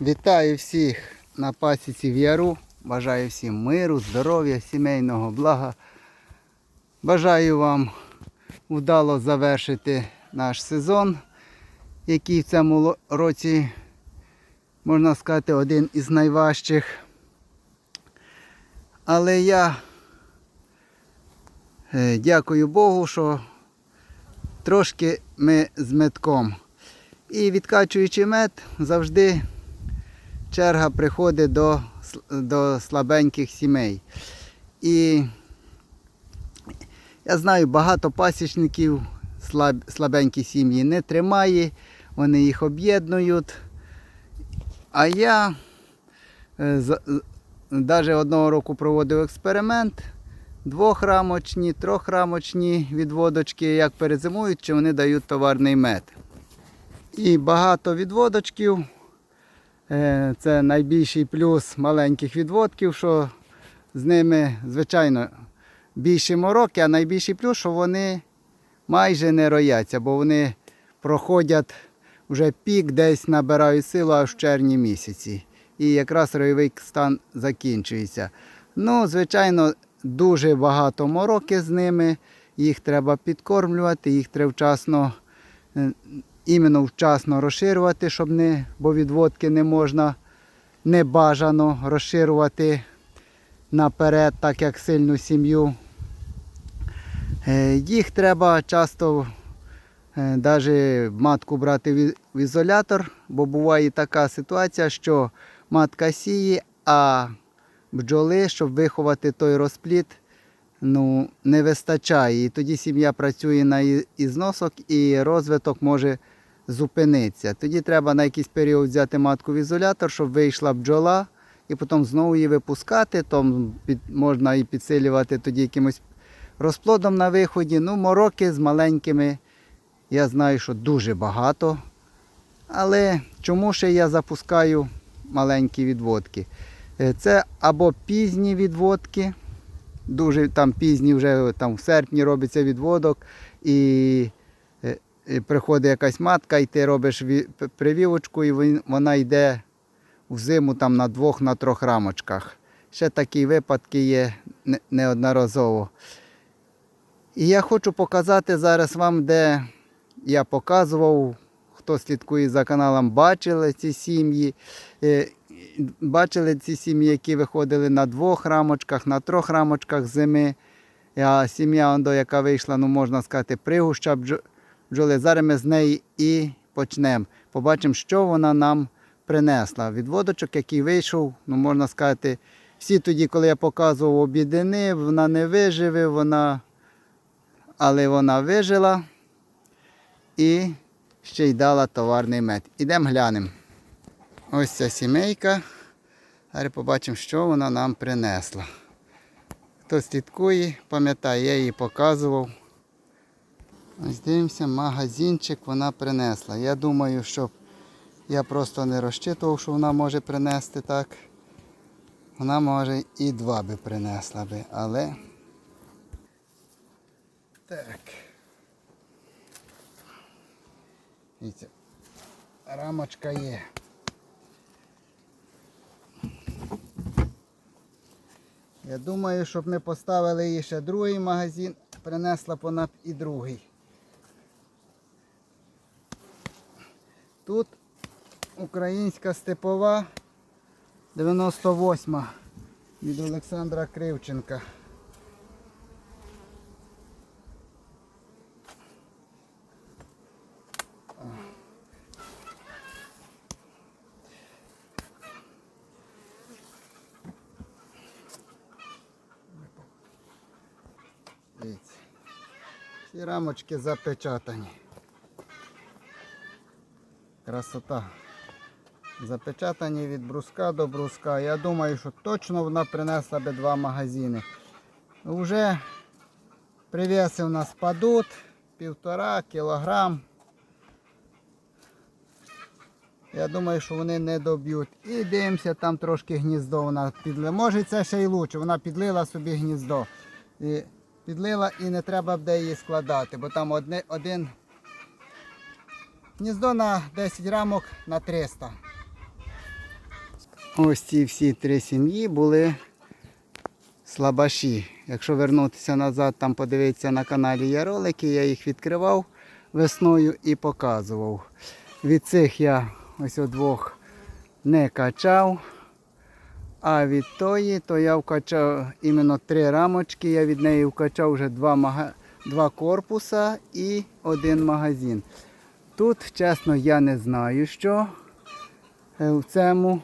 Вітаю всіх на пасіці в Яру. Бажаю всім миру, здоров'я, сімейного блага. Бажаю вам вдало завершити наш сезон, який в цьому році, можна сказати, один із найважчих. Але я е, дякую Богу, що трошки ми з метком. І відкачуючи мед, завжди черга приходить до, до слабеньких сімей. І я знаю, багато пасічників слаб, слабенькі сім'ї не тримає, вони їх об'єднують. А я навіть одного року проводив експеримент. Двохрамочні, трьохрамочні відводочки, як перезимують, чи вони дають товарний мед. І багато відводочків. Е, Це найбільший плюс маленьких відводків, що з ними, звичайно, більші мороки, а найбільший плюс, що вони майже не рояться, бо вони проходять вже пік, десь набирають силу аж в червні місяці. І якраз ройовий стан закінчується. Ну, звичайно, дуже багато мороки з ними. Їх треба підкормлювати, їх треба вчасно е, іменно вчасно розширювати, щоб не, бо відводки не можна не бажано розширювати наперед, так як сильну сім'ю. Е, Їх треба часто навіть матку брати в ізолятор, бо буває така ситуація, що матка сіє, а бджоли, щоб виховати той розплід, ну, не вистачає. І тоді сім'я працює на ізносок і розвиток може зупинитися. Тоді треба на якийсь період взяти матку в ізолятор, щоб вийшла бджола, і потім знову її випускати. Там під, можна і підсилювати тоді якимось розплодом на виході. Ну, мороки з маленькими, я знаю, що дуже багато. Але чому ще я запускаю маленькі відводки? Е, Це або пізні відводки, дуже там пізні, вже там в серпні робиться відводок, і приходить якась матка, і ти робиш ві- привівочку, і вона йде в зиму там на двох, на трьох рамочках. Ще такі випадки є неодноразово. І я хочу показати зараз вам, де я показував, хто слідкує за каналом, бачили ці сім'ї. Е, Бачили ці сім'ї, які виходили на двох рамочках, на трьох рамочках зими. А сім'я, яка вийшла, ну можна сказати, пригуща бджоли. Зараз ми з неї і почнемо. Побачимо, що вона нам принесла. Відводочок, який вийшов, ну можна сказати, всі тоді, коли я показував обідини, вона не виживе, вона... але вона вижила і ще й дала товарний мед. Ідемо глянемо. Ось ця сімейка. Зараз побачимо, що вона нам принесла. Хто слідкує, пам'ятає, я її показував. Ось дивимося, магазинчик вона принесла. Я думаю, що я просто не розчитував, що вона може принести так. Вона може і два би принесла би, але. Так. Дивіться, рамочка є. Я думаю, щоб ми поставили їй ще другий магазин, принесла б вона і другий. Тут українська степова 98 від Олександра Кривченка. Дивіться. Рамочки запечатані. Красота. Запечатані від бруска до бруска. Я думаю, що точно вона принесла би два магазини. Уже привеси у нас падуть півтора кілограм. Я думаю, що вони не доб'ють. І дивимося, там трошки гніздо вона підлила. Може це ще й лучше. Вона підлила собі гніздо. І підлила і не треба буде її складати, бо там одне, один гніздо на 10 рамок на 300. ось ці всі три сім'ї були слабаші. Якщо вернутися назад, там подивитися на каналі є ролики, я їх відкривав весною і показував. Від цих я ось двох не качав. А від тої, то я вкачав іменно три рамочки. Я від неї вкачав вже два, мага... два корпуса і один магазин. Тут, чесно, я не знаю, що е, в цьому,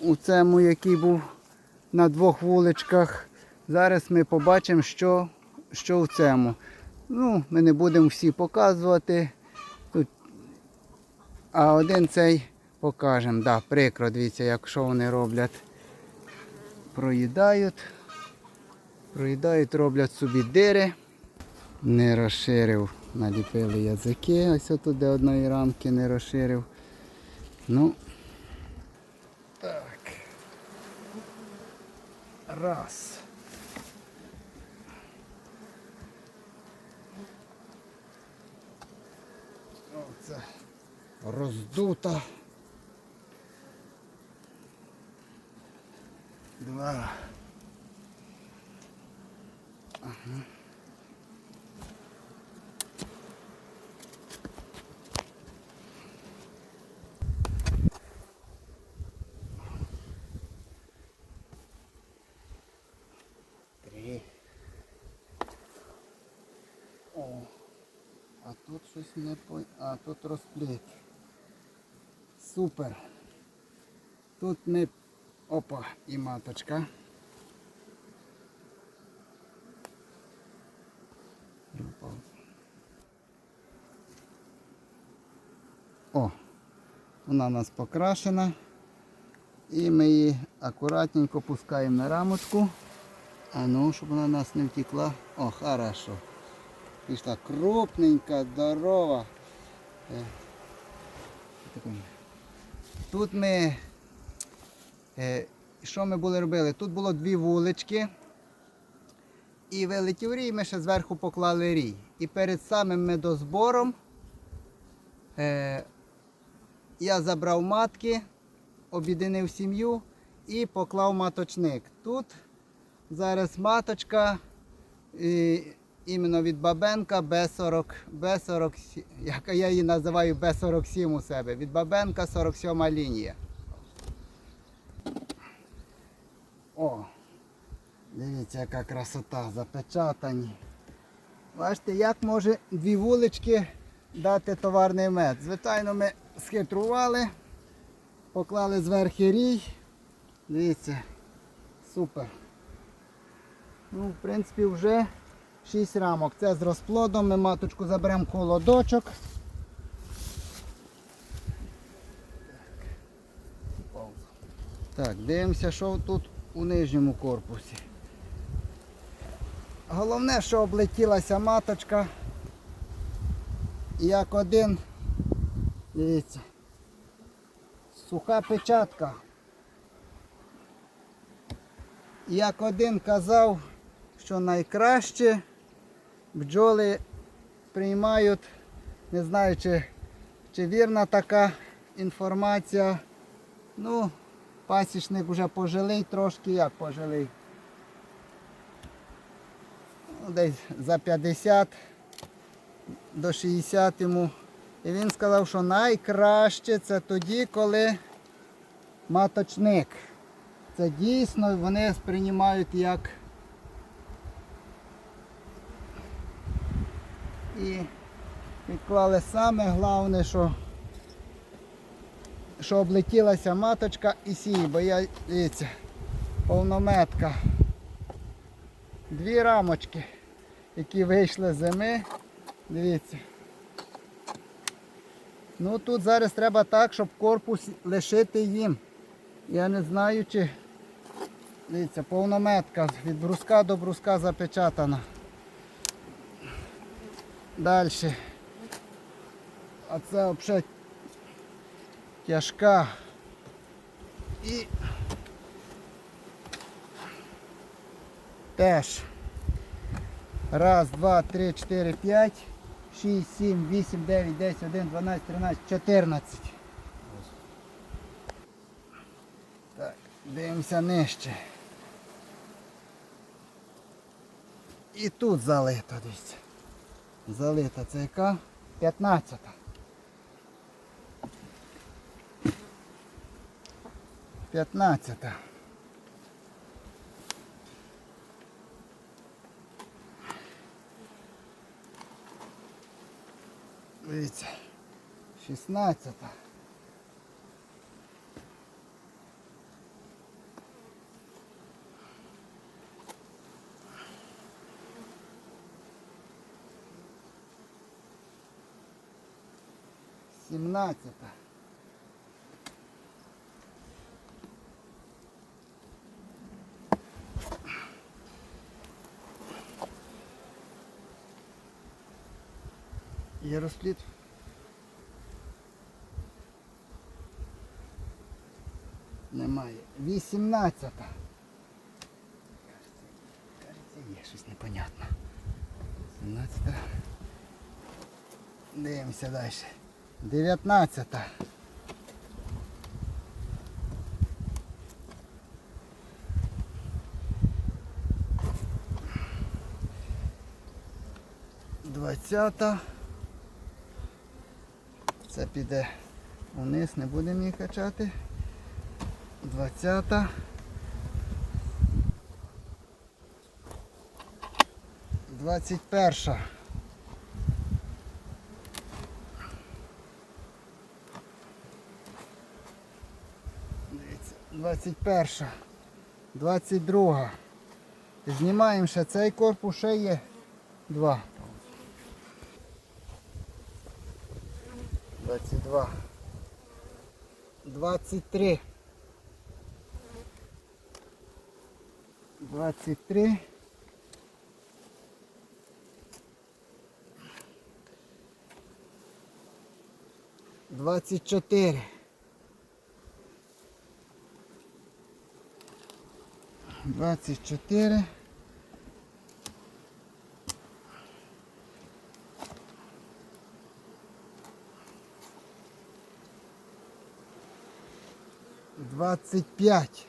у цьому, який був на двох вуличках. Зараз ми побачимо, що, що в цьому. Ну, ми не будемо всі показувати. Тут... А один цей покажемо. Да, прикро, дивіться, як що вони роблять. Проїдають. Проїдають, роблять собі дири. Не розширив, наліпили язики. Ось тут де одної рамки не розширив. Ну. Так. Раз. Оце роздута. Два. Три. Тут щось не по... А, тут розпліт. Супер. Тут ми... Опа, і маточка. О, вона у нас покрашена. І ми її акуратненько пускаємо на рамочку. А ну, щоб вона нас не втекла. О, хорошо. Пішла крупненька, здорова. Е. Тут ми. е, Що ми були робили? Тут було дві вулички. І вилетів рій, ми ще зверху поклали рій. І перед самим медозбором е, я забрав матки, об'єднав сім'ю і поклав маточник. Тут зараз маточка. І, іменно від Бабенка Б40, Б40, як я її називаю Б47 у себе. Від Бабенка 47 лінія. О, дивіться, яка красота, запечатані. Бачите, як може дві вулички дати товарний мед. Звичайно, ми схитрували, поклали зверху рій. Дивіться, супер. Ну, в принципі, вже 6 рамок. Це з розплодом. Ми маточку заберемо холодочок. Так, дивимося, що тут у нижньому корпусі. Головне, що облетілася маточка. Як один, дивіться, суха печатка. Як один казав, що найкраще бджоли приймають, не знаю, чи, чи вірна така інформація. Ну, пасічник вже пожилий трошки, як пожилий. Ну, Десь за 50 до 60 йому. І він сказав, що найкраще це тоді, коли маточник. Це дійсно вони сприймають як і відклали саме головне, що що облетілася маточка і сій, бо я, дивіться, повнометка. Дві рамочки, які вийшли з зими. Дивіться. Ну тут зараз треба так, щоб корпус лишити їм. Я не знаю, чи дивіться, повнометка від бруска до бруска запечатана. Далі. А це взагалі тяжка. І теж. Раз, два, три, чотири, п'ять, шість, сім, вісім, дев'ять, десять, один, дванадцять, тринадцять, чотирнадцять. Дивимося нижче. І тут залито дивіться. Залита це яка? 15. П'ятнадцята. Дивіться. Шістнадцята. Сімнадцята. Є розпліт. Немає. Вісімнадцята. Кажеться, є щось непонятне. Сімнадцята. Дивимося далі. Дев'ятнадцята. Двадцята. Це піде вниз, не будемо її качати. Двадцята. Двадцять перша. Дивіться, Двадцять перша. Двадцять друга. Знімаємо ще цей корпус, ще є два. 22. 23. 23. Двадцять чотири. Двадцять чотири. Двадцять п'ять.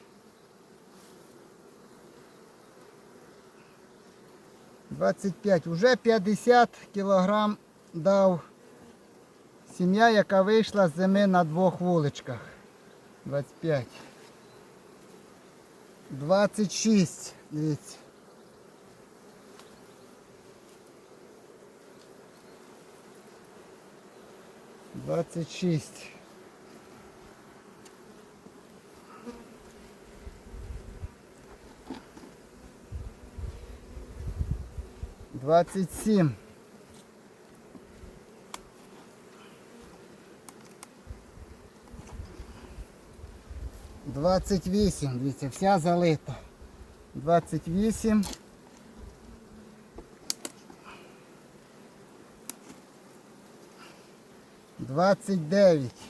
Двадцять п'ять. Уже 50 кілограм дав сім'я, яка вийшла з зими на двох вуличках. 25. 26. Дивіться. Двадцять шість. Двадцять сім. Двадцять вісім. Дивіться, вся залита. Двадцять вісім. Двадцять дев'ять.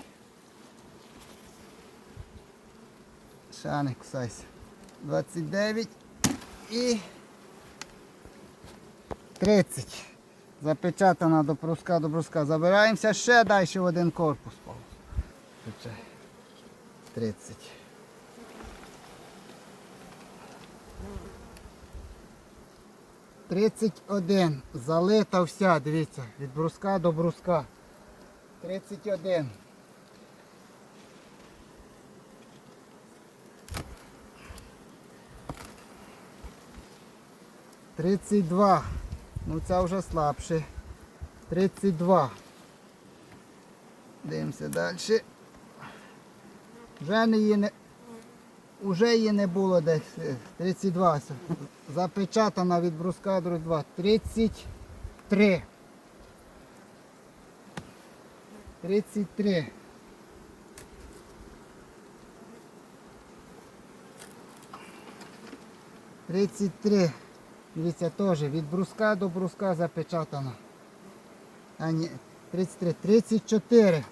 Шаник кусайся. Двадцять дев'ять і 30. Запечатана до бруска до бруска. Забираємося ще далі в один корпус. Включай. 30. Тридцять один. Залита вся, дивіться, від бруска до бруска. Тридцять один. Тридцять два. Ну це вже слабше. 32. Дивимося далі. Вже не її не, вже її не було десь. е, 32. Запечатана від бруска друг 2. 33. 33. Тридцять три. Дивіться, теж від бруска до бруска запечатано. А ні, 33, 34.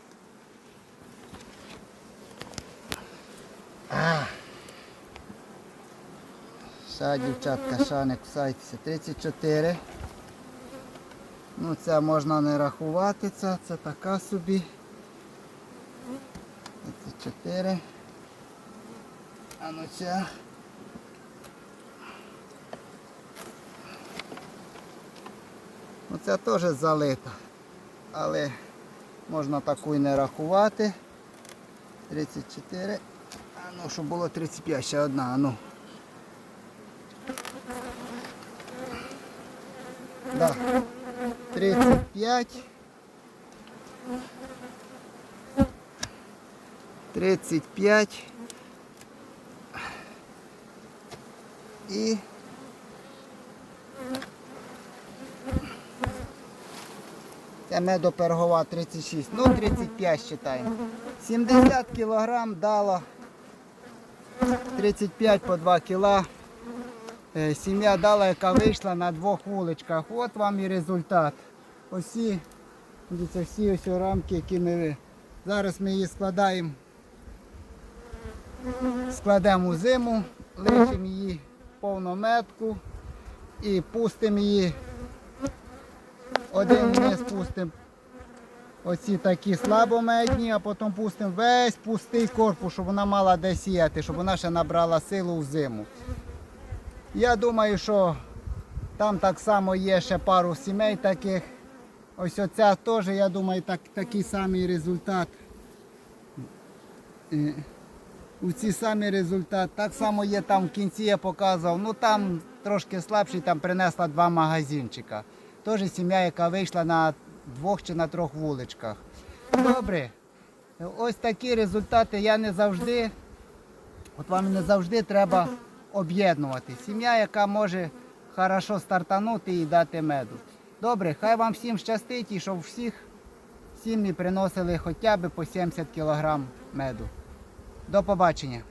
А. Ша, дівчатка, ша, не кусайтеся. 34. Ну, це можна не рахувати, це, це така собі. 34. А ну ця. Оця теж залита. Але можна таку і не рахувати. 34. А ну, щоб було 35, ще одна, а ну. Да. 35. 35. І це медопергова 36. Ну, 35 вважаємо. 70 кілограм дало 35 по 2 кіла. Е, Сім'я дала, яка вийшла на двох вуличках. От вам і результат. Усі, дивіться, всі ось рамки, які ми. Зараз ми її складаємо. Складемо у зиму, лишимо її повнометку і пустимо її. Один вниз пустимо оці такі слабомедні, а потім пустимо весь пустий корпус, щоб вона мала де сіяти, щоб вона ще набрала силу в зиму. Я думаю, що там так само є ще пару сімей таких. Ось оця теж, я думаю, так, такий самий результат. Е, У ці самі результат. Так само є там в кінці, я показував. Ну там трошки слабший, там принесла два магазинчика. Теж сім'я, яка вийшла на двох чи на трьох вуличках. Добре. Ось такі результати я не завжди. От вам не завжди треба об'єднувати. Сім'я, яка може хорошо стартанути і дати меду. Добре, хай вам всім щастить і щоб всіх сім'ї приносили хоча б по 70 кг меду. До побачення.